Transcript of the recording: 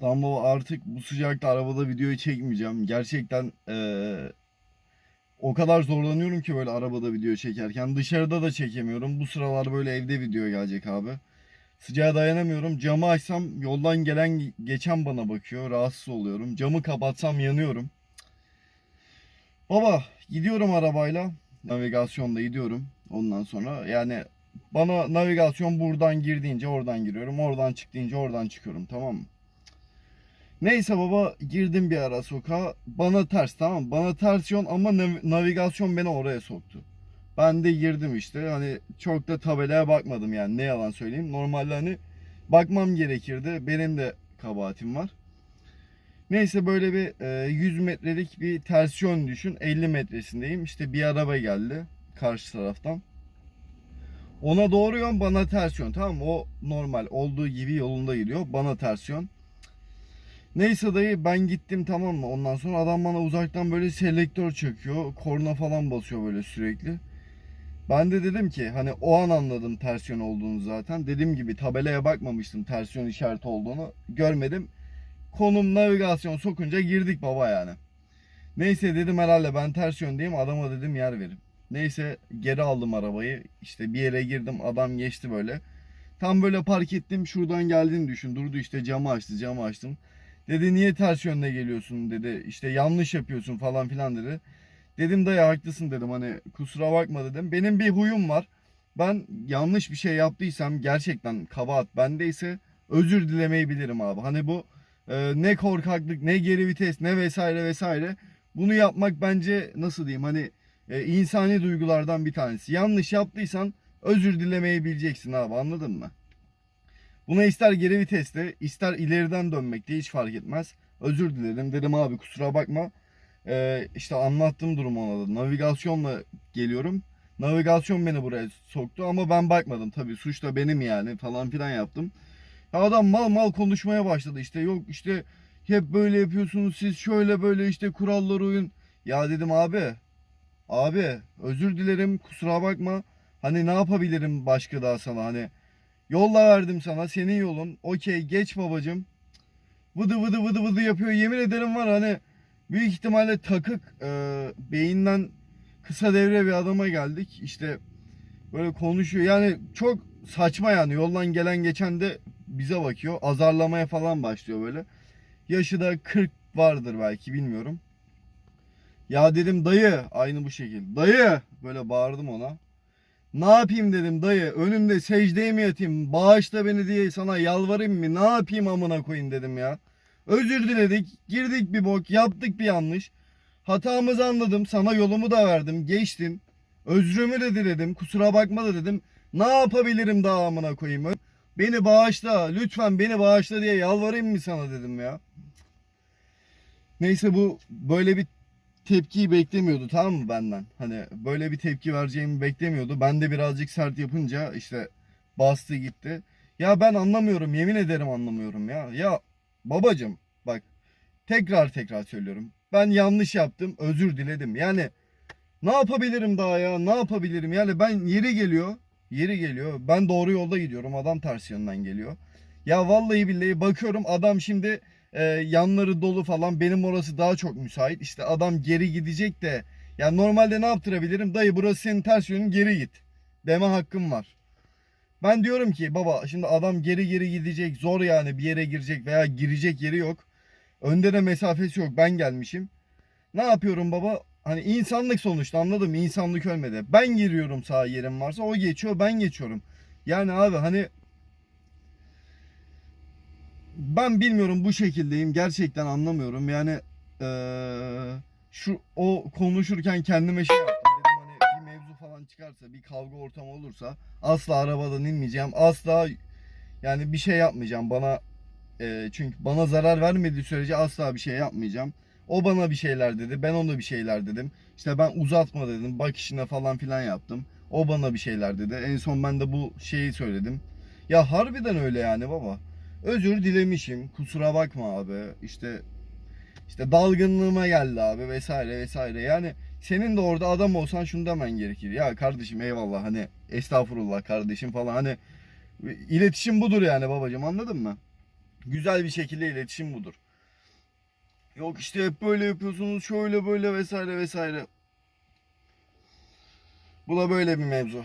Tamam baba artık bu sıcakta arabada videoyu çekmeyeceğim. Gerçekten eee, o kadar zorlanıyorum ki böyle arabada video çekerken. Dışarıda da çekemiyorum. Bu sıralar böyle evde video gelecek abi. Sıcağa dayanamıyorum. Camı açsam yoldan gelen geçen bana bakıyor. Rahatsız oluyorum. Camı kapatsam yanıyorum. Baba gidiyorum arabayla. Navigasyonda gidiyorum. Ondan sonra yani bana navigasyon buradan girdiğince oradan giriyorum. Oradan çıktığınca oradan çıkıyorum tamam mı? Neyse baba girdim bir ara sokağa. Bana ters tamam? Bana ters yön ama nav- navigasyon beni oraya soktu. Ben de girdim işte. Hani çok da tabelaya bakmadım yani ne yalan söyleyeyim. Normalde hani bakmam gerekirdi. Benim de kabahatim var. Neyse böyle bir e, 100 metrelik bir ters yön düşün. 50 metresindeyim. İşte bir araba geldi karşı taraftan. Ona doğru yön bana ters yön tamam mı? O normal olduğu gibi yolunda gidiyor. Bana ters yön. Neyse dayı ben gittim tamam mı? Ondan sonra adam bana uzaktan böyle selektör çekiyor. Korna falan basıyor böyle sürekli. Ben de dedim ki hani o an anladım ters yön olduğunu zaten. Dediğim gibi tabelaya bakmamıştım ters yön işareti olduğunu. Görmedim. Konum navigasyon sokunca girdik baba yani. Neyse dedim herhalde ben ters yöndeyim adama dedim yer verin. Neyse geri aldım arabayı. İşte bir yere girdim adam geçti böyle. Tam böyle park ettim şuradan geldiğini düşün. Durdu işte camı açtı camı açtım. Dedi niye ters yönde geliyorsun dedi. İşte yanlış yapıyorsun falan filan dedi. Dedim dayı haklısın dedim hani kusura bakma dedim. Benim bir huyum var. Ben yanlış bir şey yaptıysam gerçekten kabahat bendeyse özür dilemeyi bilirim abi. Hani bu e, ne korkaklık ne geri vites ne vesaire vesaire. Bunu yapmak bence nasıl diyeyim hani e, insani duygulardan bir tanesi. Yanlış yaptıysan özür dilemeyi bileceksin abi anladın mı? Buna ister geri viteste ister ileriden dönmekte hiç fark etmez. Özür diledim dedim abi kusura bakma. Ee, işte anlattığım durum ona da. Navigasyonla geliyorum. Navigasyon beni buraya soktu ama ben bakmadım tabii. Suç da benim yani falan filan yaptım. Ya adam mal mal konuşmaya başladı işte yok işte hep böyle yapıyorsunuz siz şöyle böyle işte kurallara uyun. Ya dedim abi abi özür dilerim kusura bakma. Hani ne yapabilirim başka daha sana hani yolla verdim sana senin yolun okey geç babacım. Vıdı vıdı vıdı vıdı yapıyor yemin ederim var hani büyük ihtimalle takık e, beyinden kısa devre bir adama geldik. İşte böyle konuşuyor. Yani çok saçma yani. Yoldan gelen geçen de bize bakıyor. Azarlamaya falan başlıyor böyle. Yaşı da 40 vardır belki bilmiyorum. Ya dedim dayı aynı bu şekilde. Dayı böyle bağırdım ona. Ne yapayım dedim dayı. Önümde secdeye mi yatayım? Bağışla beni diye sana yalvarayım mı? Ne yapayım amına koyayım dedim ya. Özür diledik. Girdik bir bok. Yaptık bir yanlış. Hatamızı anladım. Sana yolumu da verdim. Geçtin. Özrümü de diledim. Kusura bakma da dedim. Ne yapabilirim daha amına koyayım? Beni bağışla. Lütfen beni bağışla diye yalvarayım mı sana dedim ya. Neyse bu böyle bir tepkiyi beklemiyordu tamam mı benden? Hani böyle bir tepki vereceğimi beklemiyordu. Ben de birazcık sert yapınca işte bastı gitti. Ya ben anlamıyorum yemin ederim anlamıyorum ya. Ya babacım bak tekrar tekrar söylüyorum. Ben yanlış yaptım özür diledim. Yani ne yapabilirim daha ya ne yapabilirim? Yani ben yeri geliyor yeri geliyor. Ben doğru yolda gidiyorum adam ters yönden geliyor. Ya vallahi billahi bakıyorum adam şimdi e, yanları dolu falan benim orası daha çok müsait. İşte adam geri gidecek de ya normalde ne yaptırabilirim? Dayı burası senin ters yönün geri git. Deme hakkım var. Ben diyorum ki baba şimdi adam geri geri gidecek zor yani bir yere girecek veya girecek yeri yok. Önde de mesafesi yok ben gelmişim. Ne yapıyorum baba? Hani insanlık sonuçta anladım? İnsanlık ölmedi. Ben giriyorum sağ yerim varsa o geçiyor ben geçiyorum. Yani abi hani ben bilmiyorum bu şekildeyim gerçekten anlamıyorum. Yani eee, şu o konuşurken kendime şey yaptım. Dedim hani bir mevzu falan çıkarsa bir kavga ortamı olursa asla arabadan inmeyeceğim asla yani bir şey yapmayacağım. Bana eee, çünkü bana zarar vermediği sürece asla bir şey yapmayacağım. O bana bir şeyler dedi ben ona bir şeyler dedim. İşte ben uzatma dedim bak işine falan filan yaptım. O bana bir şeyler dedi. En son ben de bu şeyi söyledim. Ya harbiden öyle yani baba özür dilemişim. Kusura bakma abi. İşte işte dalgınlığıma geldi abi vesaire vesaire. Yani senin de orada adam olsan şunu demen gerekir. Ya kardeşim eyvallah hani estağfurullah kardeşim falan hani iletişim budur yani babacığım anladın mı? Güzel bir şekilde iletişim budur. Yok işte hep böyle yapıyorsunuz şöyle böyle vesaire vesaire. Bu da böyle bir mevzu.